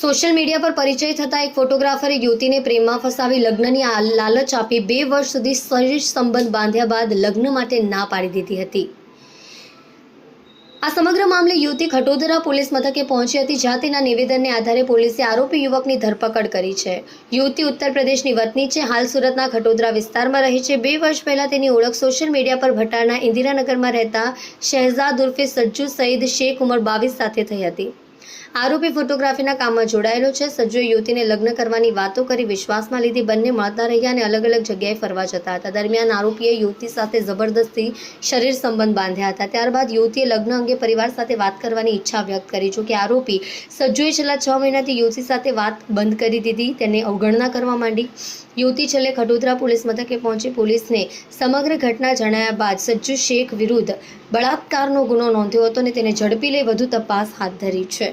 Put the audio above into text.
Social media પર પરિચય થતા એક ફોટોગ્રાફરે યુવતીને પ્રેમમાં ફસાવી લગ્નની લાલચ આપી બે વર્ષ સુધી શરીર સંબંધ બાંધ્યા બાદ લગ્ન માટે ના પાડી દીધી હતી. આ સમગ્ર મામલે યુવતી ખટોદરા પોલીસ મથકે પહોંચી હતી, જ્યાં તેના નિવેદનને આધારે પોલીસે આરોપી યુવકની ધરપકડ કરી છે. યુવતી ઉત્તર પ્રદેશની વતની છે, હાલ સુરતના ખટોદરા વિસ્તારમાં રહે છે. બે વર્ષ પહેલા તેની ઓળખ સોશિયલ મીડિયા પર ભટારના ઇન્દિરાનગરમાં રહેતા શહેજાદ ઉર્ફે સજ્જુ સઈદ શેખ ઉમર બાવીસ સાથે થઈ હતી. આરોપી ફોટોગ્રાફીના કામમાં જોડાયેલો છે. સજ્જુએ યુવતીને લગ્ન કરવાની વાતો કરી વિશ્વાસમાં લીધી બંને મળતા રહ્યા અને અલગ અલગ જગ્યાએ ફરવા જતા હતા. દરમિયાન આરોપીએ યુવતી સાથે જબરદસ્તી શરીર સંબંધ બાંધ્યા હતા. ત્યારબાદ યુવતીએ લગ્ન અંગે પરિવાર સાથે વાત કરવાની ઈચ્છા વ્યક્ત કરી. જોકે આરોપી સજ્જુએ છેલ્લા છ મહિનાથી યુવતી સાથે વાત બંધ કરી દીધી. તેને અવગણના કરવા માંડી. યુવતી છેલ્લે ખડોદરા પોલીસ મથકે પહોંચી પોલીસને સમગ્ર ઘટના જણાયા બાદ સજ્જુ શેખ વિરુદ્ધ બળાત્કારનો ગુનો નોંધ્યો હતો અને તેને ઝડપી લઈ વધુ તપાસ હાથ ધરી છે.